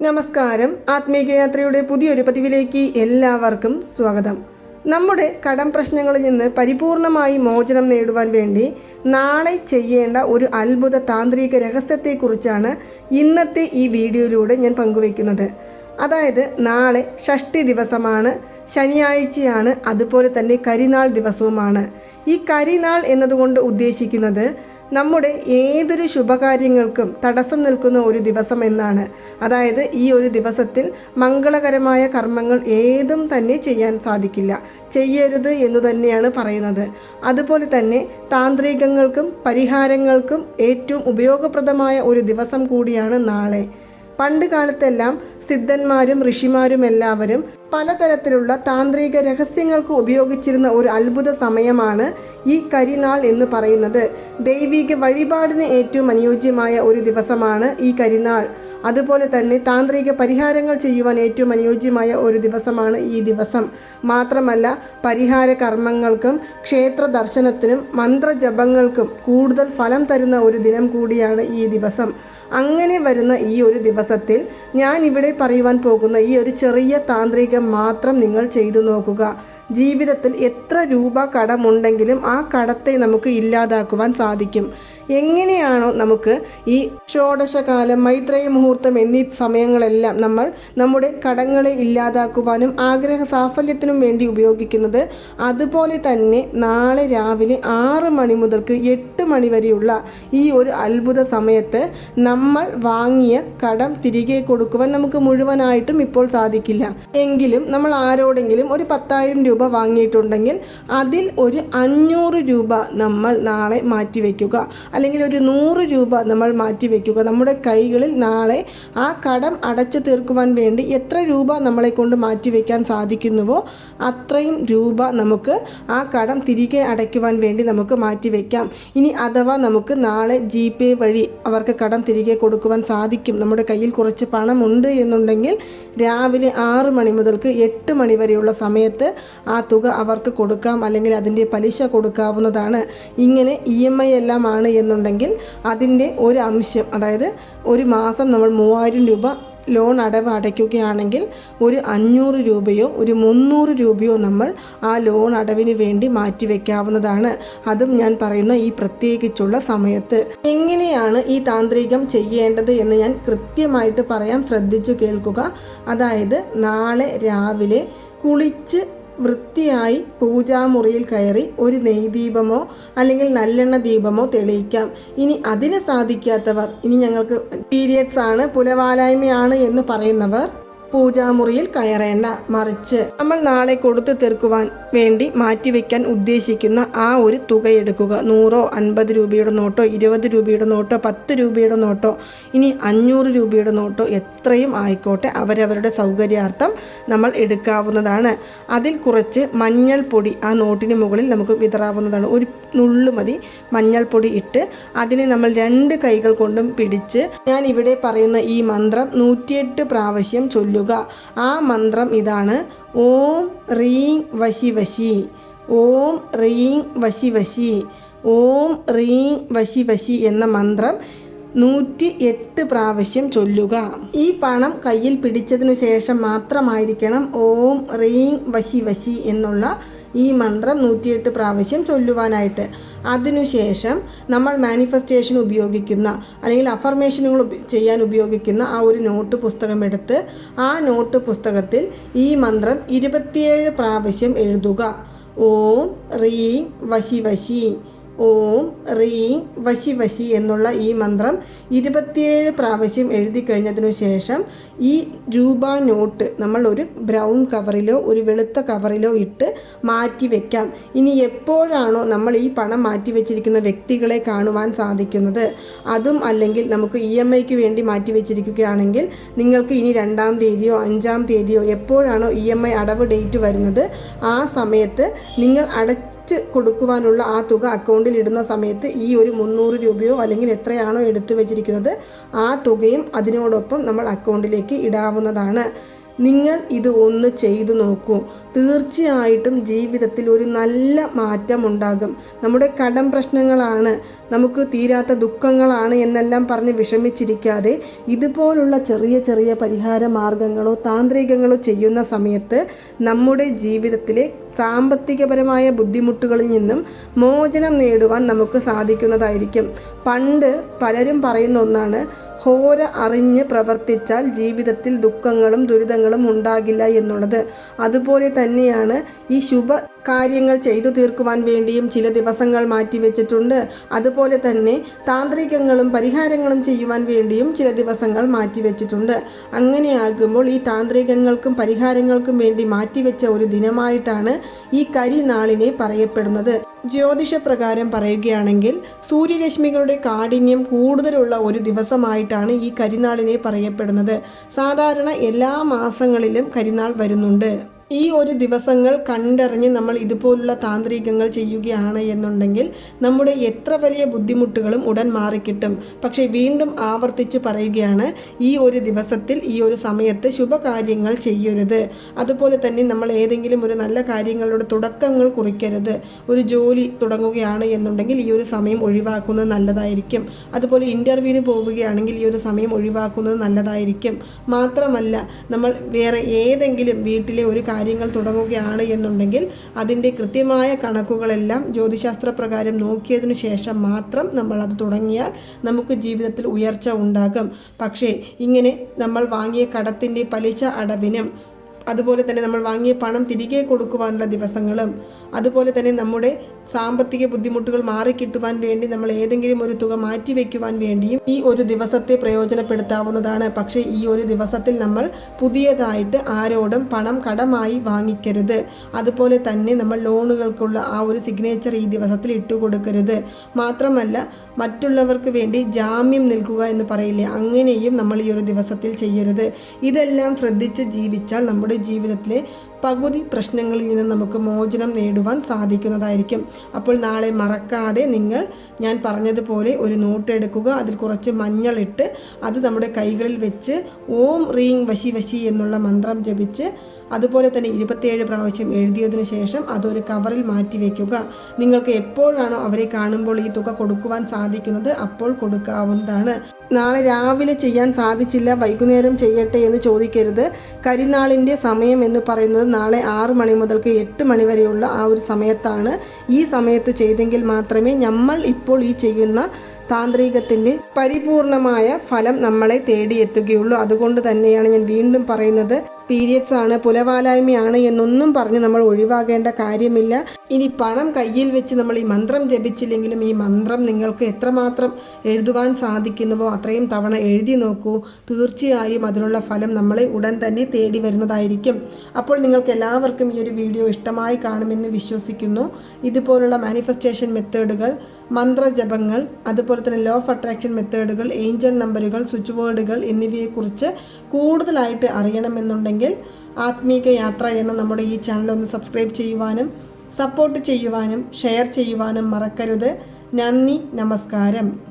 നമസ്കാരം. ആത്മീകയാത്രയുടെ പുതിയൊരു പതിവിലേക്ക് എല്ലാവർക്കും സ്വാഗതം. നമ്മുടെ കടം പ്രശ്നങ്ങളിൽ നിന്ന് പരിപൂർണമായി മോചനം നേടുവാൻ വേണ്ടി നാളെ ചെയ്യേണ്ട ഒരു അത്ഭുത താന്ത്രിക രഹസ്യത്തെക്കുറിച്ചാണ് ഇന്നത്തെ ഈ വീഡിയോയിലൂടെ ഞാൻ പങ്കുവയ്ക്കുന്നത്. അതായത് നാളെ ഷഷ്ടി ദിവസമാണ് ശനിയാഴ്ചയാണ് അതുപോലെ തന്നെ കരിനാൾ ദിവസവുമാണ്. ഈ കരിനാൾ എന്നതുകൊണ്ട് ഉദ്ദേശിക്കുന്നത് നമ്മുടെ ഏതൊരു ശുഭകാര്യങ്ങൾക്കും തടസ്സം നിൽക്കുന്ന ഒരു ദിവസം എന്നാണ്. അതായത് ഈ ഒരു ദിവസത്തിൽ മംഗളകരമായ കർമ്മങ്ങൾ ഏതും തന്നെ ചെയ്യാൻ സാധിക്കില്ല. ചെയ്യരുത് എന്നു തന്നെയാണ് പറയുന്നത്. അതുപോലെ തന്നെ താന്ത്രികങ്ങൾക്കും പരിഹാരങ്ങൾക്കും ഏറ്റവും ഉപയോഗപ്രദമായ ഒരു ദിവസം കൂടിയാണ് നാളെ. പണ്ട് കാലത്തെല്ലാം സിദ്ധന്മാരും ഋഷിമാരും എല്ലാവരും പലതരത്തിലുള്ള താന്ത്രിക രഹസ്യങ്ങൾക്ക് ഉപയോഗിച്ചിരുന്ന ഒരു അത്ഭുത സമയമാണ് ഈ കരിനാൾ എന്ന് പറയുന്നത്. ദൈവിക വഴിപാടിന് ഏറ്റവും അനുയോജ്യമായ ഒരു ദിവസമാണ് ഈ കരിനാൾ. അതുപോലെ തന്നെ താന്ത്രിക പരിഹാരങ്ങൾ ചെയ്യുവാൻ ഏറ്റവും അനുയോജ്യമായ ഒരു ദിവസമാണ് ഈ ദിവസം. മാത്രമല്ല പരിഹാര കർമ്മങ്ങൾക്കും ക്ഷേത്ര ദർശനത്തിനും മന്ത്രജപങ്ങൾക്കും കൂടുതൽ ഫലം തരുന്ന ഒരു ദിനം കൂടിയാണ് ഈ ദിവസം. അങ്ങനെ വരുന്ന ഈ ഒരു ദിവസത്തിൽ ഞാൻ ഇവിടെ പറയുവാൻ പോകുന്ന ഈ ഒരു ചെറിയ താന്ത്രികം മാത്രം നിങ്ങൾ ചെയ്തു നോക്കുക. ജീവിതത്തിൽ എത്ര രൂപ കടമുണ്ടെങ്കിലും ആ കടത്തെ നമുക്ക് ഇല്ലാതാക്കുവാൻ സാധിക്കും. എങ്ങനെയാണോ നമുക്ക് ഈ ഷോഡശകാലം മൈത്രേയ മുഹൂർത്തം എന്നീ സമയങ്ങളെല്ലാം നമ്മൾ നമ്മുടെ കടങ്ങളെ ഇല്ലാതാക്കുവാനും ആഗ്രഹ സാഫല്യത്തിനും വേണ്ടി ഉപയോഗിക്കുന്നത് അതുപോലെ തന്നെ നാളെ രാവിലെ ആറ് മണി മുതൽക്ക് എട്ട് മണി വരെയുള്ള ഈ ഒരു അത്ഭുത സമയത്ത് നമ്മൾ വാങ്ങിയ കടം തിരികെ കൊടുക്കുവാൻ നമുക്ക് മുഴുവനായിട്ടും ഇപ്പോൾ സാധിക്കില്ല. എങ്കിലും നമ്മൾ ആരോടെങ്കിലും ഒരു പത്തായിരം രൂപ വാങ്ങിയിട്ടുണ്ടെങ്കിൽ അതിൽ ഒരു അഞ്ഞൂറ് രൂപ നമ്മൾ നാളെ മാറ്റിവെക്കുക അല്ലെങ്കിൽ ഒരു നൂറ് രൂപ നമ്മൾ മാറ്റിവെക്കുക നമ്മുടെ കൈകളിൽ നാളെ ആ കടം അടച്ചു തീർക്കുവാൻ വേണ്ടി എത്ര രൂപ നമ്മളെ കൊണ്ട് മാറ്റിവെക്കാൻ സാധിക്കുന്നുവോ അത്രയും രൂപ നമുക്ക് ആ കടം തിരികെ അടയ്ക്കുവാൻ വേണ്ടി നമുക്ക് മാറ്റിവെക്കാം ഇനി അഥവാ നമുക്ക് നാളെ ജി പേ വഴി അവർക്ക് കടം തിരികെ കൊടുക്കുവാൻ സാധിക്കും. നമ്മുടെ കയ്യിൽ കുറച്ച് പണമുണ്ട് എന്നുണ്ടെങ്കിൽ രാവിലെ ആറ് മണി മുതൽക്ക് എട്ട് മണി വരെയുള്ള സമയത്ത് ആ തുക അവർക്ക് കൊടുക്കാം അല്ലെങ്കിൽ അതിന്റെ പലിശ കൊടുക്കാവുന്നതാണ്. ഇങ്ങനെ ഇ എം ഐ എല്ലാമാണ് എന്നുണ്ടെങ്കിൽ അതിന്റെ ഒരു അംശം അതായത് ഒരു മാസം നമ്മൾ മൂവായിരം രൂപ ലോൺ അടവ് അടയ്ക്കുകയാണെങ്കിൽ ഒരു അഞ്ഞൂറ് രൂപയോ ഒരു മുന്നൂറ് രൂപയോ നമ്മൾ ആ ലോൺ അടവിന് വേണ്ടി മാറ്റിവെക്കാവുന്നതാണ്. അതും ഞാൻ പറയുന്ന ഈ പ്രത്യേകിച്ചുള്ള സമയത്ത്. എങ്ങനെയാണ് ഈ താന്ത്രികം ചെയ്യേണ്ടത് എന്ന് ഞാൻ കൃത്യമായിട്ട് പറയാം ശ്രദ്ധിച്ചു കേൾക്കുക. അതായത് നാളെ രാവിലെ കുളിച്ച് വൃത്തിയായി പൂജാമുറിയിൽ കയറി ഒരു നെയ്ദീപമോ അല്ലെങ്കിൽ നല്ലെണ്ണ ദീപമോ തെളിയിക്കാം. ഇനി അതിന് സാധിക്കാത്തവർ ഇനി ഞങ്ങൾക്ക് പീരിയഡ്സ് ആണ് പുലവാലായ്മയാണ് എന്ന് പറയുന്നവർ പൂജാമുറിയിൽ കയറേണ്ട മറിച്ച് നമ്മൾ നാളെ കൊടുത്തു തീർക്കുവാൻ വേണ്ടി മാറ്റിവെക്കാൻ ഉദ്ദേശിക്കുന്ന ആ ഒരു തുക എടുക്കുക നൂറോ അൻപത് രൂപയുടെ നോട്ടോ ഇരുപത് രൂപയുടെ നോട്ടോ പത്ത് രൂപയുടെ നോട്ടോ ഇനി അഞ്ഞൂറ് രൂപയുടെ നോട്ടോ എത്രയും ആയിക്കോട്ടെ അവരവരുടെ സൗകര്യാർത്ഥം നമ്മൾ എടുക്കാവുന്നതാണ്. അതിൽ കുറച്ച് മഞ്ഞൾപ്പൊടി ആ നോട്ടിന് മുകളിൽ നമുക്ക് വിതറാവുന്നതാണ്. ഒരു നുള്ളു മതി മഞ്ഞൾപ്പൊടി ഇട്ട് അതിനെ നമ്മൾ രണ്ട് കൈകൾ കൊണ്ടും പിടിച്ച് ഞാൻ ഇവിടെ പറയുന്ന ഈ മന്ത്രം നൂറ്റിയെട്ട് പ്രാവശ്യം ചൊല്ലുക. ആ മന്ത്രം ഇതാണ്. ഓം റീം വശി വശി. ഓം റീം വശി വശി. ഓം റീം വശി വശി എന്ന മന്ത്രം നൂറ്റി എട്ട് പ്രാവശ്യം ചൊല്ലുക. ഈ പണം കയ്യിൽ പിടിച്ചതിനു ശേഷം മാത്രമായിരിക്കണം ഓം റീം വശി വശി എന്നുള്ള ഈ മന്ത്രം നൂറ്റിയെട്ട് പ്രാവശ്യം ചൊല്ലുവാനായിട്ട്. അതിനുശേഷം നമ്മൾ മാനിഫെസ്റ്റേഷൻ ഉപയോഗിക്കുന്ന അല്ലെങ്കിൽ അഫർമേഷനുകൾ ചെയ്യാൻ ഉപയോഗിക്കുന്ന ആ ഒരു നോട്ട് പുസ്തകം എടുത്ത് ആ നോട്ട് പുസ്തകത്തിൽ ഈ മന്ത്രം ഇരുപത്തിയേഴ് പ്രാവശ്യം എഴുതുക. ഓം റീം വശി വശി ഓം റീം വശി വശി എന്നുള്ള ഈ മന്ത്രം ഇരുപത്തിയേഴ് പ്രാവശ്യം എഴുതി കഴിഞ്ഞതിനു ശേഷം ഈ രൂപ നോട്ട് നമ്മൾ ഒരു ബ്രൗൺ കവറിലോ ഒരു വെളുത്ത കവറിലോ ഇട്ട് മാറ്റി വെക്കാം. ഇനി എപ്പോഴാണോ നമ്മൾ ഈ പണം മാറ്റി വെച്ചിരിക്കുന്ന വ്യക്തികളെ കാണുവാൻ സാധിക്കുന്നത്? അതും അല്ലെങ്കിൽ നമുക്ക് ഇ എം ഐക്ക് വേണ്ടി മാറ്റി വെച്ചിരിക്കുകയാണെങ്കിൽ നിങ്ങൾക്ക് ഇനി രണ്ടാം തീയതിയോ അഞ്ചാം തീയതിയോ എപ്പോഴാണോ ഇ എം ഐ അടവ് ഡേറ്റ് വരുന്നത്? ആ സമയത്ത് നിങ്ങൾ അടച്ച് കൊടുക്കുവാനുള്ള ആ തുക അക്കൗണ്ടിൽ ഇടുന്ന സമയത്ത് ഈ ഒരു മുന്നൂറ് രൂപയോ അല്ലെങ്കിൽ എത്രയാണോ എടുത്തു വെച്ചിരിക്കുന്നത് ആ തുകയും അതിനോടൊപ്പം നമ്മൾ അക്കൗണ്ടിലേക്ക് ഇടാവുന്നതാണ്. നിങ്ങൾ ഇത് ഒന്ന് ചെയ്തു നോക്കൂ. തീർച്ചയായിട്ടും ജീവിതത്തിൽ ഒരു നല്ല മാറ്റം ഉണ്ടാകും. നമ്മുടെ കടം പ്രശ്നങ്ങളാണ് നമുക്ക് തീരാത്ത ദുഃഖങ്ങളാണ് എന്നെല്ലാം പറഞ്ഞ് വിഷമിച്ചിരിക്കാതെ ഇതുപോലുള്ള ചെറിയ ചെറിയ പരിഹാര മാർഗങ്ങളോ താന്ത്രികങ്ങളോ ചെയ്യുന്ന സമയത്ത് നമ്മുടെ ജീവിതത്തിലെ സാമ്പത്തികപരമായ ബുദ്ധിമുട്ടുകളിൽ നിന്നും മോചനം നേടുവാൻ നമുക്ക് സാധിക്കുന്നതായിരിക്കും. പണ്ട് പലരും പറയുന്ന ഒന്നാണ് ഹോര അറിഞ്ഞ് പ്രവർത്തിച്ചാൽ ജീവിതത്തിൽ ദുഃഖങ്ങളും ദുരിതങ്ങളും ഉണ്ടാകില്ല എന്നുള്ളത്. അതുപോലെ തന്നെയാണ് ഈ ശുഭ കാര്യങ്ങൾ ചെയ്തു തീർക്കുവാൻ വേണ്ടിയും ചില ദിവസങ്ങൾ മാറ്റിവെച്ചിട്ടുണ്ട് അതുപോലെ തന്നെ താന്ത്രികങ്ങളും പരിഹാരങ്ങളും ചെയ്യുവാൻ വേണ്ടിയും ചില ദിവസങ്ങൾ മാറ്റിവെച്ചിട്ടുണ്ട് അങ്ങനെയാകുമ്പോൾ ഈ താന്ത്രികങ്ങൾക്കും പരിഹാരങ്ങൾക്കും വേണ്ടി മാറ്റിവെച്ച ഒരു ദിനമായിട്ടാണ് ഈ കരിനാളിനെ പറയപ്പെടുന്നത്. ജ്യോതിഷപ്രകാരം പറയുകയാണെങ്കിൽ സൂര്യരശ്മികളുടെ കാഠിന്യം കൂടുതലുള്ള ഒരു ദിവസമായിട്ടാണ് ഈ കരിനാളിനെ പറയപ്പെടുന്നത്. സാധാരണ എല്ലാ മാസങ്ങളിലും കരിനാൾ വരുന്നുണ്ട്. ഈ ഒരു ദിവസങ്ങൾ കണ്ടറിഞ്ഞ് നമ്മൾ ഇതുപോലുള്ള താന്ത്രികങ്ങൾ ചെയ്യുകയാണ് എന്നുണ്ടെങ്കിൽ നമ്മുടെ എത്ര വലിയ ബുദ്ധിമുട്ടുകളും ഉടൻ മാറിക്കിട്ടും. പക്ഷേ വീണ്ടും ആവർത്തിച്ച് പറയുകയാണ് ഈ ഒരു ദിവസത്തിൽ ഈ ഒരു സമയത്ത് ശുഭകാര്യങ്ങൾ ചെയ്യരുത്. അതുപോലെ തന്നെ നമ്മൾ ഏതെങ്കിലും ഒരു നല്ല കാര്യങ്ങളുടെ തുടക്കങ്ങൾ കുറിക്കരുത്. ഒരു ജോലി തുടങ്ങുകയാണ് എന്നുണ്ടെങ്കിൽ ഈ ഒരു സമയം ഒഴിവാക്കുന്നത് നല്ലതായിരിക്കും. അതുപോലെ ഇന്റർവ്യൂവിന് പോവുകയാണെങ്കിൽ ഈ ഒരു സമയം ഒഴിവാക്കുന്നത് നല്ലതായിരിക്കും. മാത്രമല്ല നമ്മൾ വേറെ ഏതെങ്കിലും വീട്ടിലെ ഒരു കാര്യങ്ങൾ തുടങ്ങുകയാണ് എന്നുണ്ടെങ്കിൽ അതിന്റെ കൃത്യമായ കണക്കുകളെല്ലാം ജ്യോതിശാസ്ത്ര പ്രകാരം നോക്കിയതിനു ശേഷം മാത്രം നമ്മൾ അത് തുടങ്ങിയാൽ നമുക്ക് ജീവിതത്തിൽ ഉയർച്ച ഉണ്ടാകും. പക്ഷേ ഇങ്ങനെ നമ്മൾ വാങ്ങിയ കടത്തിന്റെ പലിശ അടവിനും അതുപോലെ തന്നെ നമ്മൾ വാങ്ങിയ പണം തിരികെ കൊടുക്കുവാനുള്ള ദിവസങ്ങളും അതുപോലെ തന്നെ നമ്മുടെ സാമ്പത്തിക ബുദ്ധിമുട്ടുകൾ മാറിക്കിട്ടുവാൻ വേണ്ടി നമ്മൾ ഏതെങ്കിലും ഒരു തുക മാറ്റിവെക്കുവാൻ വേണ്ടിയും ഈ ഒരു ദിവസത്തെ പ്രയോജനപ്പെടുത്താവുന്നതാണ്. പക്ഷേ ഈ ഒരു ദിവസത്തിൽ നമ്മൾ പുതിയതായിട്ട് ആരോടും പണം കടമായി വാങ്ങിക്കരുത്. അതുപോലെ തന്നെ നമ്മൾ ലോണുകൾക്കുള്ള ആ ഒരു സിഗ്നേച്ചർ ഈ ദിവസത്തിൽ ഇട്ടു കൊടുക്കരുത് മാത്രമല്ല മറ്റുള്ളവർക്ക് വേണ്ടി ജാമ്യം നിൽക്കുക എന്ന് പറയില്ലേ അങ്ങനെയും നമ്മൾ ഈ ഒരു ദിവസത്തിൽ ചെയ്യരുത്. ഇതെല്ലാം ശ്രദ്ധിച്ച് ജീവിച്ചാൽ നമ്മുടെ ജീവിതത്തിലെ പകുതി പ്രശ്നങ്ങളിൽ നിന്ന് നമുക്ക് മോചനം നേടുവാൻ സാധിക്കുന്നതായിരിക്കും. അപ്പോൾ നാളെ മറക്കാതെ നിങ്ങൾ ഞാൻ പറഞ്ഞതുപോലെ ഒരു നോട്ട് എടുക്കുക. അതിൽ കുറച്ച് മഞ്ഞളിട്ട് അത് നമ്മുടെ കൈകളിൽ വെച്ച് ഓം റീങ് വശി വശി എന്നുള്ള മന്ത്രം ജപിച്ച് അതുപോലെ തന്നെ ഇരുപത്തിയേഴ് പ്രാവശ്യം എഴുതിയതിനു ശേഷം അതൊരു കവറിൽ മാറ്റി വയ്ക്കുക നിങ്ങൾക്ക് എപ്പോഴാണോ അവരെ കാണുമ്പോൾ ഈ തുക കൊടുക്കുവാൻ സാധിക്കുന്നത് അപ്പോൾ കൊടുക്കാവുന്നതാണ്. നാളെ രാവിലെ ചെയ്യാൻ സാധിച്ചില്ല വൈകുന്നേരം ചെയ്യട്ടെ എന്ന് ചോദിക്കരുത്. കരിനാളിന്റെ സമയം എന്ന് പറയുന്നത് നാളെ ആറ് മണി മുതൽക്ക് എട്ട് മണി വരെയുള്ള ആ ഒരു സമയത്താണ്. ഈ സമയത്ത് ചെയ്തെങ്കിൽ മാത്രമേ നമ്മൾ ഇപ്പോൾ ഈ ചെയ്യുന്ന താന്ത്രികത്തിന്റെ പരിപൂർണമായ ഫലം നമ്മളെ തേടിയെത്തുകയുള്ളൂ. അതുകൊണ്ട് തന്നെയാണ് ഞാൻ വീണ്ടും പറയുന്നത് പീരിയഡ്സ് ആണ് പുലവാലായ്മയാണ് എന്നൊന്നും പറഞ്ഞ് നമ്മൾ ഒഴിവാകേണ്ട കാര്യമില്ല. ഇനി പണം കയ്യിൽ വെച്ച് നമ്മൾ ഈ മന്ത്രം ജപിച്ചില്ലെങ്കിലും ഈ മന്ത്രം നിങ്ങൾക്ക് എത്രമാത്രം എഴുതുവാൻ സാധിക്കുന്നുവോ അത്രയും തവണ എഴുതി നോക്കൂ. തീർച്ചയായും അതിനുള്ള ഫലം നമ്മളെ ഉടൻ തന്നെ തേടി വരുന്നതായിരിക്കും. അപ്പോൾ നിങ്ങൾക്ക് എല്ലാവർക്കും ഈ ഒരു വീഡിയോ ഇഷ്ടമായി കാണുമെന്ന് വിശ്വസിക്കുന്നു. ഇതുപോലുള്ള മാനിഫെസ്റ്റേഷൻ മെത്തേഡുകൾ മന്ത്രജപങ്ങൾ അതുപോലെ തന്നെ ലോ ഓഫ് അട്രാക്ഷൻ മെത്തേഡുകൾ ഏഞ്ചൽ നമ്പറുകൾ സ്വിച്ച് വേർഡുകൾ എന്നിവയെക്കുറിച്ച് കൂടുതലായിട്ട് അറിയണമെന്നുണ്ടെങ്കിൽ ആത്മീക യാത്ര എന്ന നമ്മുടെ ഈ ചാനൽ ഒന്ന് സബ്സ്ക്രൈബ് ചെയ്യുവാനും സപ്പോർട്ട് ചെയ്യുവാനും ഷെയർ ചെയ്യുവാനും മറക്കരുത്. നന്ദി നമസ്കാരം.